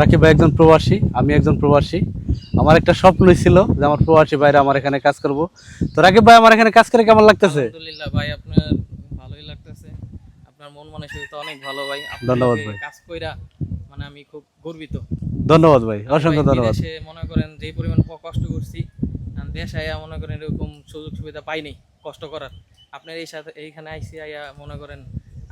রাকিব ভাই একজন প্রবাসী আমি একজন প্রবাসী। আমার একটা স্বপ্নই ছিল যে আমার প্রবাসী ভাইরা আমার এখানে কাজ করব। তো রাকিব ভাই আমার এখানে কাজ করে কেমন লাগতেছে? আলহামদুলিল্লাহ ভাই আপনার ভালোই লাগতেছে। আপনার মন মানসিকতা অনেক ভালো ভাই। ধন্যবাদ ভাই। কাজ কইরা মানে আমি খুব গর্বিত। ধন্যবাদ ভাই অসংখ্য ধন্যবাদ। মনে করেন যে পরিমাণ কষ্ট করছি দেশ আইয়া মনে করেন এরকম সুযোগ সুবিধা পাইনি কষ্ট করার। আপনার এই সাথে এইখানে আইসি আইয়া মনে করেন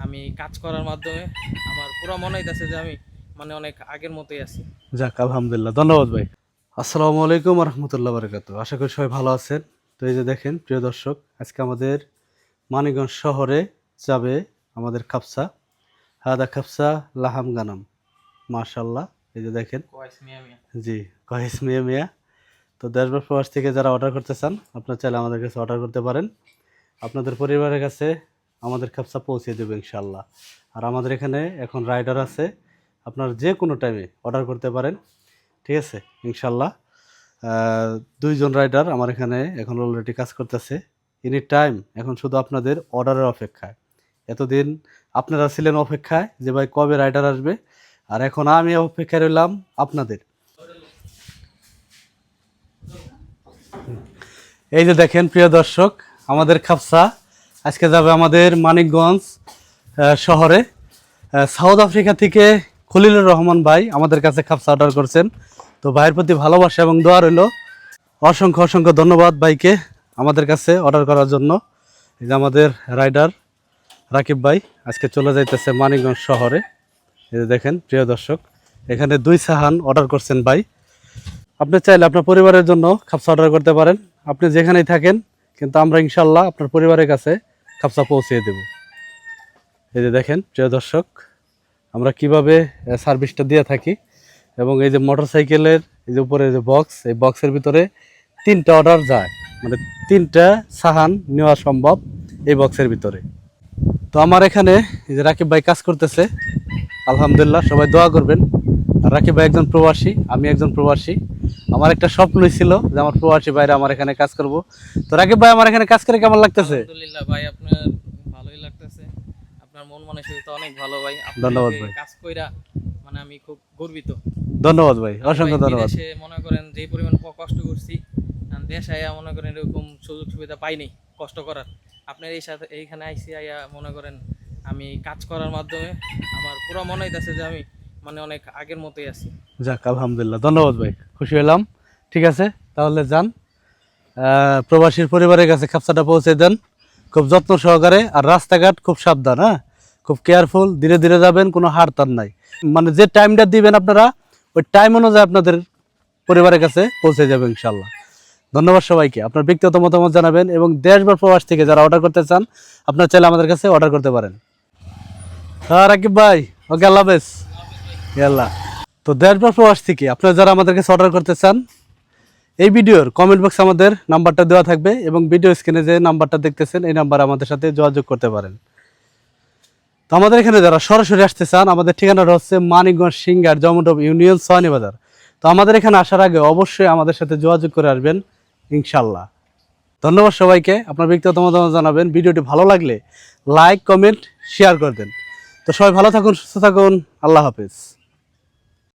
আমি কাজ করার মাধ্যমে আমার পুরো মনে হইতেছে যে আমি মানে অনেক আগের মতোই আছি। যাক আলহামদুলিল্লাহ। ধন্যবাদ ভাই। আসসালামু আলাইকুম রহমতুল্লাহ বারকাত আশা করি সবাই ভালো আছেন। তো এই যে দেখেন প্রিয় দর্শক আজকে আমাদের মানিকগঞ্জ শহরে যাবে আমাদের খাপসা। হাদা খাপসা লাহাম গানাম। মার্শাল্লাহ এই যে দেখেন। জি কয়েস মিয়া মিয়া। তো দেশবার প্রবাস থেকে যারা অর্ডার করতে চান আপনারা চাইলে আমাদের কাছে অর্ডার করতে পারেন। আপনাদের পরিবারের কাছে আমাদের খাপসা পৌঁছে দেবে ইনশাল্লাহ আর আমাদের এখানে এখন রাইডার আছে। আপনার যে কোনো টাইমে অর্ডার করতে পারেন। ঠিক আছে? ইনশাল্লাহ দুইজন রাইডার আমার এখানে এখন অলরেডি কাজ করতেছে। এনি টাইম এখন শুধু আপনাদের অর্ডারের অপেক্ষায়। এতদিন আপনারা ছিলেন অপেক্ষায় যে ভাই কবে রাইডার আসবে? আর এখন আমি অপেক্ষায় রইলাম আপনাদের। এই যে দেখেন, প্রিয় দর্শক, আমাদের খাপসা আজকে যাবে আমাদের মানিকগঞ্জ শহরে। সাউথ আফ্রিকা থেকে খলিলুর রহমান ভাই আমাদের কাছে খাপসা অর্ডার করছেন। তো ভাইয়ের প্রতি ভালোবাসা এবং দোয়া রইল। অসংখ্য অসংখ্য ধন্যবাদ ভাইকে আমাদের কাছে অর্ডার করার জন্য। এই যে আমাদের রাইডার রাকিব ভাই আজকে চলে যাইতেছে মানিকগঞ্জ শহরে। এই দেখেন, প্রিয় দর্শক, এখানে দুই সাহান অর্ডার করছেন ভাই। আপনি চাইলে আপনার পরিবারের জন্য খাপসা অর্ডার করতে পারেন। আপনি যেখানেই থাকেন, কিন্তু আমরা ইনশাল্লাহ আপনার পরিবারের কাছে খাপসা পৌঁছিয়ে দেব। এই যে দেখেন, প্রিয় দর্শক আমরা কীভাবে সার্ভিসটা দিয়ে থাকি। এবং এই যে মোটর সাইকেলের এই যে উপরে যে বক্স এই বক্সের ভিতরে তিনটা অর্ডার যায়। মানে তিনটা সাহান নেওয়া সম্ভব এই বক্সের ভিতরে। তো আমার এখানে এই যে রাকিব ভাই কাজ করতেছে। আলহামদুলিল্লাহ, সবাই দোয়া করবেন। আর রাকিব ভাই একজন প্রবাসী, আমি একজন প্রবাসী। আমার একটা স্বপ্নই ছিল যে আমার প্রবাসী ভাইরা আমার এখানে কাজ করব। তো রাকিব ভাই, আমার এখানে কাজ করে কেমন লাগতেছে? আলহামদুলিল্লাহ ভাই, আপনার মন মানসিকতা অনেক ভালো ভাই। ধন্যবাদ ভাই। কাজ কইরা মানে আমি খুব গর্বিত। ধন্যবাদ ভাই অসংখ্য ধন্যবাদ। বিদেশে মনে করেন যে পরিমাণ কষ্ট করছি দেশ আইয়া মনে করেন এরকম সুযোগ সুবিধা পাইনি কষ্ট করার। আপনার এই সাথে এইখানে আইসি আইয়া মনে করেন আমি কাজ করার মাধ্যমে আমার পুরো মনে হইতাছে যে আমি মানে অনেক আগের মতোই আছি। যাক আলহামদুলিল্লাহ ধন্যবাদ ভাই খুশি হলাম ঠিক আছে তাহলে যান। প্রবাসীর পরিবারের কাছে খাপসাটা পৌঁছে দেন। খুব যত্ন সহকারে আর রাস্তাঘাট খুব সাবধান হ্যাঁ? খুব কেয়ারফুল ধীরে ধীরে যাবেন, কোনো হার তার নাই। মানে যে টাইমটা দিবেন আপনারা, ওই টাইম অনুযায়ী আপনাদের পরিবারের কাছে পৌঁছে যাবে ইনশাল্লাহ ধন্যবাদ সবাইকে। আপনার ব্যক্তিগত মতামত জানাবেন এবং দেশ বা প্রবাস থেকে যারা অর্ডার করতে চান, আপনার চাইলে আমাদের কাছে অর্ডার করতে পারেন। হ্যাঁ রাকিব ভাই, ওকে আল্লাহ হাফেজ। আল্লাহ। তো দেশ বা প্রবাস থেকে আপনারা যারা আমাদের কাছে অর্ডার করতে চান, এই ভিডিওর কমেন্ট বক্সে আমাদের নাম্বারটা দেওয়া থাকবে এবং ভিডিও স্ক্রিনে যে নাম্বারটা দেখতেছেন, এই নাম্বার আমাদের সাথে যোগাযোগ করতে পারেন। তো আমাদের এখানে যারা সরাসরি আসতে চান, আমাদের ঠিকানাটা হচ্ছে মানিকগঞ্জ সিঙ্গার জমটপ ইউনিয়ন সোয়ানি বাজার। তো আমাদের এখানে আসার আগে অবশ্যই আমাদের সাথে যোগাযোগ করে আসবেন ইনশাল্লাহ ধন্যবাদ সবাইকে, আপনার ব্যক্তিগত মতামত জানাবেন। ভিডিওটি ভালো লাগলে লাইক, কমেন্ট, শেয়ার করে দেন। তো সবাই ভালো থাকুন, সুস্থ থাকুন, আল্লাহ হাফেজ।